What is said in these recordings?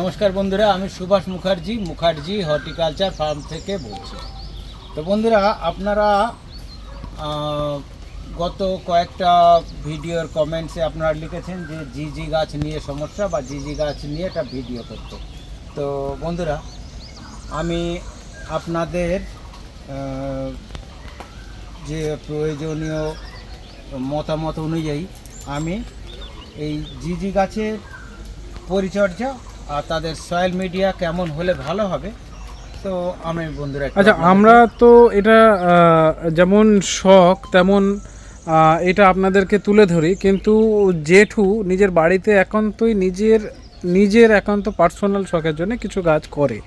নমস্কার বন্ধুরা, আমি সুভাষ মুখার্জি মুখার্জি হর্টিকালচার ফার্ম থেকে বলছি। তো বন্ধুরা, আপনারা গত কয়েকটা ভিডিওর কমেন্টসে আপনারা লিখেছেন যে জিজি গাছ নিয়ে সমস্যা বা জিজি গাছ নিয়ে একটা ভিডিও করতে। তো বন্ধুরা, আমি আপনাদের যে প্রয়োজনীয় মতামত অনুযায়ী আমি এই জিজি গাছের পরিচর্যা আর তাদের সয়েল মিডিয়া কেমন হলে ভালো হবে তো আমি বন্ধুরা আচ্ছা আমরা তো এটা যেমন শখ তেমন এটা আপনাদেরকে তুলে ধরি কিন্তু জেঠু নিজের বাড়িতে একান্তই নিজের নিজের একান্ত পার্সোনাল শখের জন্য কিছু গাছ করে।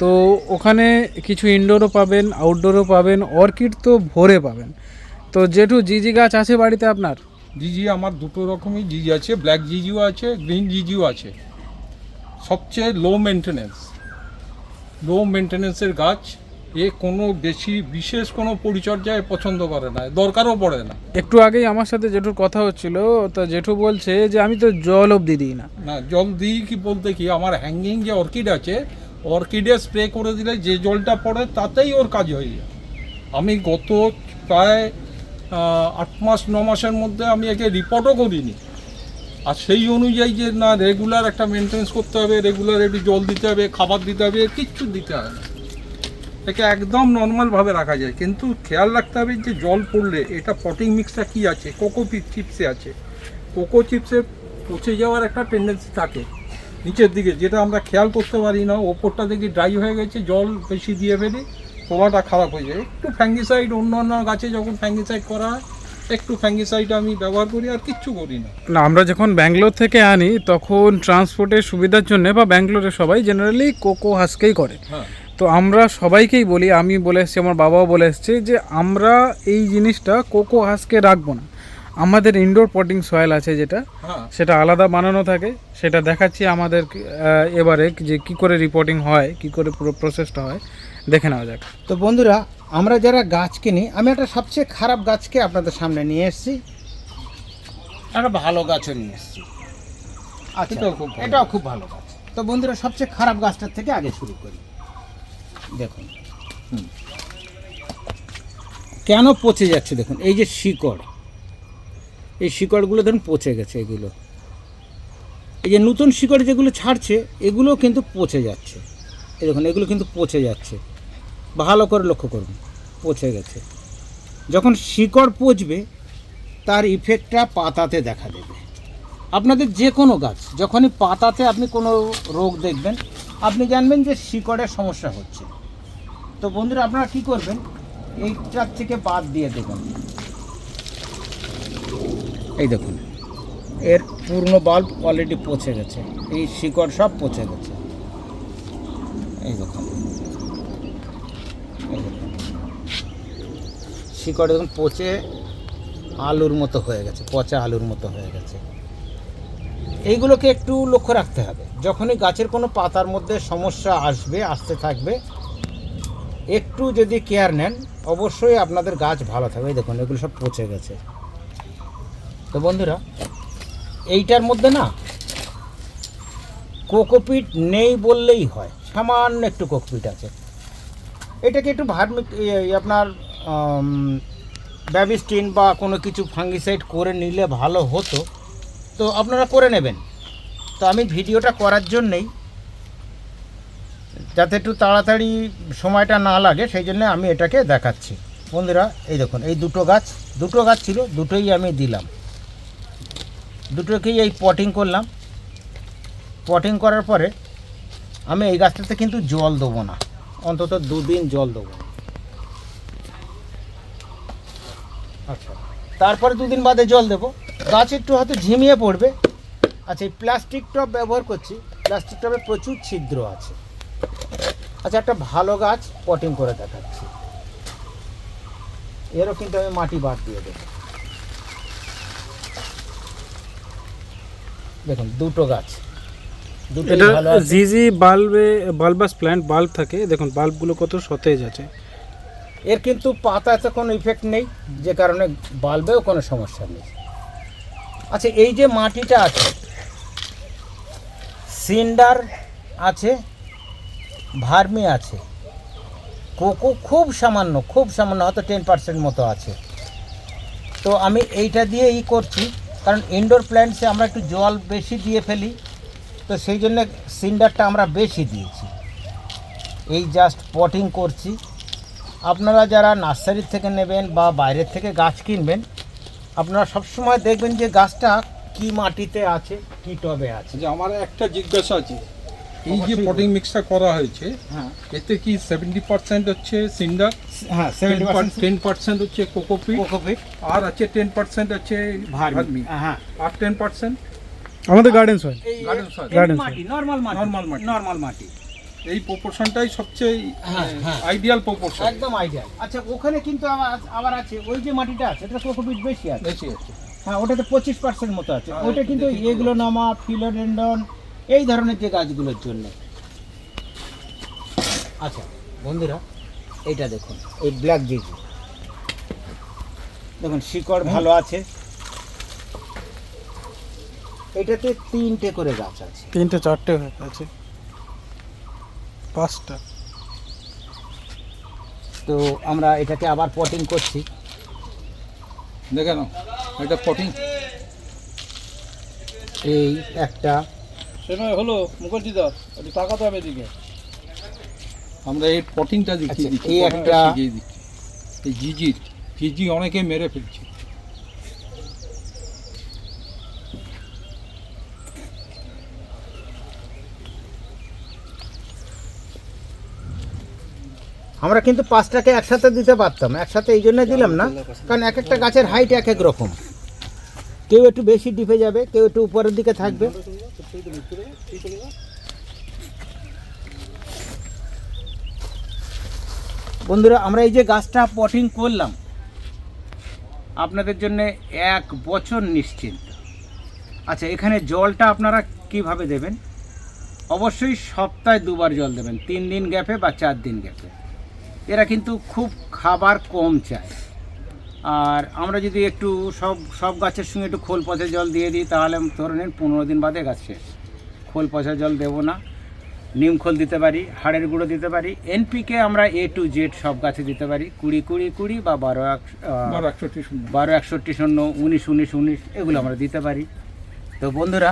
তো ওখানে কিছু ইনডোরও পাবেন আউটডোরও পাবেন অর্কিড তো ভরে পাবেন। তো জেঠু জিজি গাছ আছে বাড়িতে আপনার? জিজি আমার দুটো রকমই জিজি আছে ব্ল্যাক জিজিও আছে গ্রিন জিজিও আছে। সবচেয়ে লো মেনটেনেন্স লো মেনটেনেন্সের গাছ এ কোনো বেশি বিশেষ কোনো পরিচর্যায় পছন্দ করে না দরকারও পড়ে না। একটু আগেই আমার সাথে জেঠুর কথা হচ্ছিল তা জেঠু বলছে যে আমি তো জল অবধি দিই না। না জল দিই কি বলতে কি আমার হ্যাঙ্গিং যে অর্কিড আছে অর্কিডে স্প্রে করে দিলে যে জলটা পড়ে তাতেই ওর কাজ হয়ে যায়। আমি গত প্রায় আট মাস ন মাসের মধ্যে আমি একে রিপোর্টও করিনি। আর সেই অনুযায়ী যে না রেগুলার একটা মেনটেন্স করতে হবে রেগুলার একটু জল দিতে হবে, খাবার দিতে হবে, কিচ্ছু দিতে হবে না। একে একদম নর্মালভাবে রাখা যায়। কিন্তু খেয়াল রাখতে হবে যে জল পড়লে, এটা পটিং মিক্সটা কি আছে? কোকো চিপসে আছে। কোকো চিপসে পচে যাওয়ার একটা টেন্ডেন্সি থাকে নিচের দিকে। যেটা আমরা খেয়াল করতে পারি না, ওপরটা দেখি ড্রাই হয়ে গেছে, জল বেশি দিয়ে ফেলি পোড়াটা খারাপ হয়ে যায়। একটু ফ্যাঙ্গিসাইড অন্য অন্য গাছে যখন ফ্যাঙ্গিসাইড করা হয় একটু ফ্যাঙ্গিসাইড আমি ব্যবহার করি আর কিচ্ছু করি না। না আমরা যখন ব্যাঙ্গালোর থেকে আনি তখন ট্রান্সপোর্টের সুবিধার জন্য বা ব্যাঙ্গালোরে সবাই জেনারেলি কোকো হাসকেই করে। হ্যাঁ। তো আমরা সবাইকেই বলি আমি বলে এসেছি আমার বাবাও বলে এসছে যে আমরা এই জিনিসটা কোকো হাসকে রাখব না। আমাদের ইনডোর পটিং সয়েল আছে যেটা হ্যাঁ। সেটা আলাদা বানানো থাকে। সেটা দেখাচ্ছি আমাদের এবারে যে কি করে রিপোর্টিং হয় কি করে পুরো প্রসেসটা হয় দেখে নেওয়া যাক। তো বন্ধুরা আমরা যারা গাছ কিনি আমি একটা সবচেয়ে খারাপ গাছকে আপনাদের সামনে নিয়ে এসেছি। একটা ভালো গাছও নিয়ে এসেছি। আচ্ছা খুব। এটাও খুব ভালো গাছ। তো বন্ধুরা সবচেয়ে খারাপ গাছটার থেকে আগে শুরু করি। দেখুন। কেন পচে যাচ্ছে দেখুন? এই যে শিকড়। এই শিকড়গুলো ধরুন পচে গেছে এগুলো। এই যে নতুন শিকড় যেগুলো ছাড়ছে এগুলো কিন্তু পচে যাচ্ছে। এই দেখুন এগুলো কিন্তু পচে যাচ্ছে। ভালো করে লক্ষ্য করুন, পচে গেছে। যখন শিকড় পচবে, তার ইফেক্টটা পাতাতে দেখা দেবে। আপনাদের যে কোনো গাছ, যখনই পাতাতে আপনি কোনো রোগ দেখবেন, আপনি জানবেন যে শিকড়ের সমস্যা হচ্ছে। তো বন্ধুরা, আপনারা কি করবেন? এইটার থেকে বাদ দিয়ে দেবেন। এই দেখুন, এর পূর্ণ বাল্ব অলরেডি পচে গেছে। এই শিকড় সব পচে গেছে। এই দেখুন এই দেখুন। শিকড় দেখুন, পচে আলুর মতো হয়ে গেছে, পচা আলুর মতো হয়ে গেছে। এইগুলোকে একটু লক্ষ্য রাখতে হবে। যখনই গাছের কোনো পাতার মধ্যে সমস্যা আসবে, আসতে থাকবে, একটু যদি কেয়ার নেন, অবশ্যই আপনাদের গাছ ভালো থাকবে। দেখুন, এগুলো সব পচে গেছে। তো বন্ধুরা, এইটার মধ্যে না, কোকোপিট নেই বললেই হয়। সামান্য একটু কোকোপিট আছে। এটাকে একটু ভার্মি আপনার ব্যাবিস্টিন বা কোনো কিছু ফাঙ্গিসাইড করে নিলে ভালো হতো। তো আপনারা করে নেবেন। তো আমি ভিডিওটা করার জন্যেই, যাতে একটু তাড়াতাড়ি সময়টা না লাগে, সেই জন্য আমি এটাকে দেখাচ্ছি। বন্ধুরা, এই দেখুন, এই দুটো গাছ দুটো গাছ ছিল, দুটোই আমি দিলাম। দুটোকেই এই পটিং করলাম। পটিং করার পরে, আমি এই গাছটাতে কিন্তু জল দেবো না। অন্তত দুদিন জল দেবো আচ্ছা তারপরে দুদিন বাদে জল দেবো। গাছ একটু হয়তো ঝিমিয়ে পড়বে। আচ্ছা এই প্লাস্টিক টব ব্যবহার করছি। প্লাস্টিক টবে প্রচুর ছিদ্র আছে। আচ্ছা একটা ভালো গাছ পটিং করে দেখাচ্ছি। এরও কিন্তু আমি মাটি বাদ দিয়ে দেবো। দেখুন দুটো গাছ। ভালো জিজি বাল্বে বাল্বাস প্ল্যান্ট বাল্ব থাকে। দেখুন বাল্বগুলো কত সতেজ আছে। এর কিন্তু পাতাতে কোনো ইফেক্ট নেই, যে কারণে বাল্বেও কোনো সমস্যা নেই। আচ্ছা এই যে মাটিটা আছে, সিন্ডার আছে, ভার্মি আছে, কোকো খুব সামান্য খুব সামান্য, হয়তো টেন পার্সেন্ট মতো আছে। তো আমি এইটা দিয়ে ই করছি, কারণ ইনডোর প্ল্যান্টসে আমরা একটু জল বেশি দিয়ে ফেলি, তো সেই জন্য সিন্ডারটা আমরা বেশি দিয়েছি। এই জাস্ট পটিং করছি। আপনারা যারা নার্সারির থেকে নেবেন বা বাইরের থেকে গাছ কিনবেন আপনারা সবসময় দেখবেন যে গাছটা কি মাটিতে আছে কি টবে আছে। যে আমার একটা জিজ্ঞাসা আছে এই যে পটিং মিক্সটা করা হয়েছে হ্যাঁ। এতে কি সেভেন্টি পার্সেন্ট হচ্ছে সিন্ডার হ্যাঁ সেভেন্টি পার্সেন্ট টেন পার্সেন্ট হচ্ছে কোকোপিট কোকোপিট আর আছে টেন পার্সেন্ট আছে ভার্মি। হ্যাঁ আর টেন পার্সেন্ট আমাদের garden soil garden soil Garden মাটি নর্মাল মাটি Normal মাটি। নর্মাল মাটি। এই প্রপোর্শনটাই সবচেয়ে হ্যাঁ, হ্যাঁ। আইডিয়াল প্রপোর্শন একদম আইডিয়াল আচ্ছা ওখানে কিন্তু আবার আছে ওই যে মাটিটা আছে এটা কোকোপিট বেশি আছে। বেশি আছে। হ্যাঁ ওটাতে পঁচিশ পার্সেন্ট মতো আছে। ওটা কিন্তু। এগুলো নামা ফিলোডেন্ডন এই ধরনের যে গাছগুলোর জন্য। আচ্ছা বন্ধুরা এইটা দেখুন এই ব্ল্যাক জিজি দেখুন শিকড় ভালো আছে। এটাতে তিনটে করে গাছ আছে। তিনটে চারটে হয়ে আছে। পাঁচটা। তো আমরা এটাকে আবার পটিং করছি। দেখে নাও এটা পটিং এই একটা। সময় হলো মুখার্জি দা একটু তাকাতে হবে এদিকে। আমরা এই পটিংটা আচ্ছা, দিচ্ছি এই একটা- এই জিজি জিজি অনেকে মেরে ফেলছে। আমরা কিন্তু পাঁচটাকে একসাথে দিতে পারতাম একসাথে এই জন্য দিলাম না কারণ এক একটা গাছের হাইট এক এক রকম। কেউ একটু বেশি ডিপে যাবে কেউ একটু উপরের দিকে থাকবে। বন্ধুরা আমরা এই যে গাছটা পটিং করলাম আপনাদের জন্য এক বছর নিশ্চিন্ত। আচ্ছা এখানে জলটা আপনারা কীভাবে দেবেন? অবশ্যই সপ্তাহে দুবার জল দেবেন তিন দিন গ্যাপে বা চার দিন গ্যাপে। এরা কিন্তু খুব খাবার কম চায়। আর আমরা যদি একটু সব সব গাছের সঙ্গে একটু খোল পচা জল দিয়ে দিই তাহলে ধরে নিন পনেরো দিন বাদে গাছ শেষ। খোল পচা জল দেবো না। নিম খোল দিতে পারি হাড়ের গুঁড়ো দিতে পারি। এনপিকে আমরা এ টু জেড সব গাছে দিতে পারি। কুড়ি কুড়ি কুড়ি বা বারো এক বারো একষট্টি শূন্য উনিশ উনিশ উনিশ এগুলো আমরা দিতে পারি। তো বন্ধুরা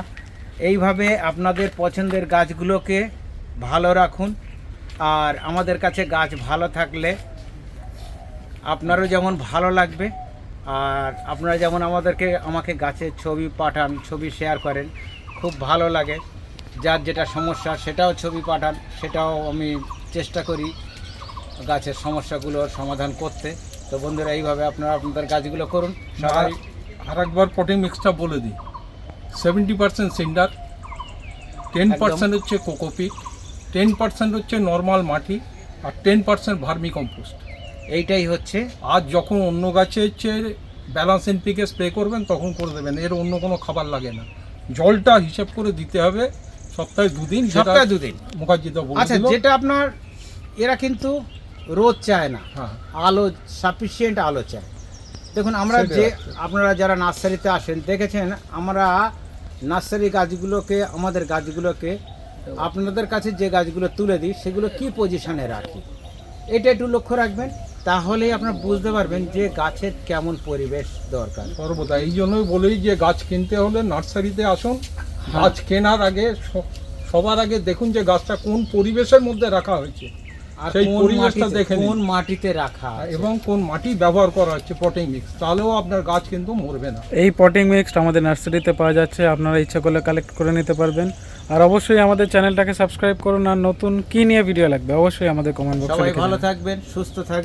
এইভাবে আপনাদের পছন্দের গাছগুলোকে ভালো রাখুন। আর আমাদের কাছে গাছ ভালো থাকলে আপনারও যেমন ভালো লাগবে আর আপনারা যেমন আমাদেরকে আমাকে গাছের ছবি পাঠান ছবি শেয়ার করেন খুব ভালো লাগে। যার যেটা সমস্যা সেটাও ছবি পাঠান সেটাও আমি চেষ্টা করি গাছের সমস্যাগুলোর সমাধান করতে। তো বন্ধুরা এইভাবে আপনারা আপনাদের গাছগুলো করুন। সবাই আর একবার পটিং মিক্সটা বলে দিই। Seventy percent cinder ten. Percent হচ্ছে কোকোপিট টেন পার্সেন্ট হচ্ছে নর্মাল মাটি আর টেন পার্সেন্ট ভার্মি কম্পোস্ট এইটাই হচ্ছে। আর যখন অন্য গাছে হচ্ছে ব্যালান্স এনপিকে স্প্রে করবেন তখন করে দেবেন। এর অন্য কোনো খাবার লাগে না। জলটা হিসাব করে দিতে হবে সপ্তাহে দুদিন সপ্তাহে দুদিন। মুখার্জিদা আচ্ছা যেটা আপনার এরা কিন্তু রোদ চায় না। হ্যাঁ। আলো সাফিসিয়েন্ট আলো চায়। দেখুন আমরা যে আপনারা যারা নার্সারিতে আসেন দেখেছেন আমরা নার্সারি গাছগুলোকে আমাদের গাছগুলোকে আপনাদের কাছে যে গাছগুলো তুলে দিই সেগুলো কি পজিশনে রাখি? এটা একটু লক্ষ্য রাখবেন তাহলেই আপনারা বুঝতে পারবেন যে গাছের কেমন পরিবেশ দরকার। সর্বদা এই জন্যই বলি যে গাছ কিনতে হলে নার্সারিতে আসুন। গাছ কেনার আগে সবার আগে দেখুন যে গাছটা কোন পরিবেশের মধ্যে রাখা হয়েছে। আর সেই কোন পরিবেশটা দেখে কোন মাটিতে রাখা এবং কোন মাটি ব্যবহার করা হচ্ছে পটিং মিক্স তাহলেও আপনার গাছ কিন্তু মরবে না। এই পটিং মিক্সড আমাদের নার্সারিতে পাওয়া যাচ্ছে আপনারা ইচ্ছা করলে কালেক্ট করে নিতে পারবেন। আর অবশ্যই আমাদের চ্যানেলটাকে সাবস্ক্রাইব করুন আর নতুন কি নিয়ে ভিডিও লাগবে অবশ্যই আমাদের কমেন্ট বক্সে ভালো থাকবেন সুস্থ থাকবেন।